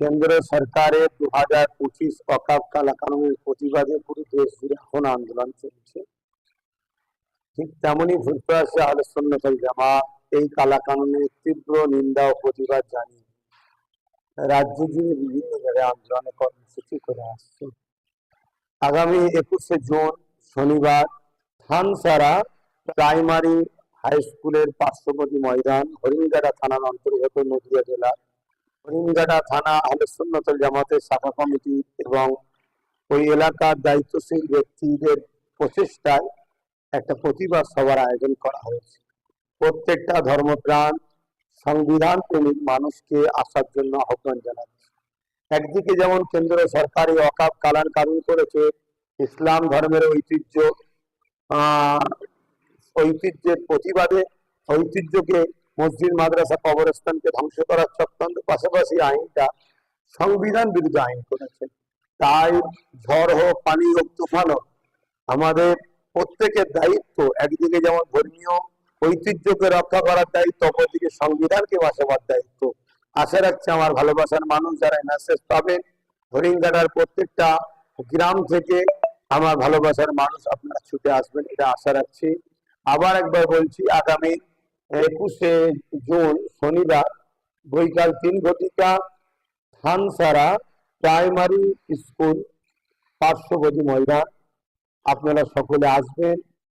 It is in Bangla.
কেন্দ্র সরকারের দু হাজার পঁচিশ অকাপ কালা প্রতিবাদে পুরো দেশ জুড়ে এখন আন্দোলন চলছে। ঠিক তেমনি ভুলপ্রয়াসে আলোচনাতল জামা। এই তীব্র নিন্দা ও প্রতিবাদ জানিয়ে রাজ্য জুড়ে বিভিন্ন জায়গায় আন্দোলনের কর্মসূচি করে আসছে। আগামী একুশে জুন শনিবার থানসারা প্রাইমারি হাই স্কুলের পার্শ্ববর্তী ময়দান হরিণগাড়া থানার অন্তর্গত নদিয়া জেলা। হরিণগাড়া থানা আলোচনাতল জামাতের শাখা কমিটি এবং ওই এলাকার দায়িত্বশীল ব্যক্তিদের প্রচেষ্টায় একটা প্রতিবাদ সভার আয়োজন করা হয়েছে। প্রত্যেকটা ধর্মপ্রাণ, সংবিধান প্রেমিক মানুষকে আসার জন্য আহ্বান জানাচ্ছে। একদিকে যেমন কেন্দ্র সরকারি অকাপ কালান কারণ করেছে, ইসলাম ধর্মের ঐতিহ্য ঐতিহ্যের প্রতিবাদে ঐতিহ্যকে মসজিদ, মাদ্রাসা, কবরস্থানকে ধ্বংস করার চক্রান্ত পাশাপাশি আইনটা, সংবিধান বিরুদ্ধে আইন করেছে। তাই ঝড় হোক, পানি হোক, তুফান হোক, আমাদের প্রত্যেকের দায়িত্ব একদিকে যেমন ধর্মীয় ঐতিহ্যকে রক্ষা করার দায়িত্ব, অপরদিকে সংবিধানকে বাঁচাবার দায়িত্ব। আশা রাখছি আমার ভালোবাসার মানুষ যারা মেসেজ পাবেন হরিঙ্গাটার প্রত্যেকটা গ্রাম থেকে আমার ভালোবাসার মানুষ আপনারা ছুটে আসবেন, এটা আশা রাখছি। আবার একবার বলছি, আগামী একুশে জুন শনিবার বৈকাল তিন ঘটিকা থানসারা প্রাইমারি স্কুল পার্শ্ববর্তী ময়দান। আপনারা সকলে আসবেন।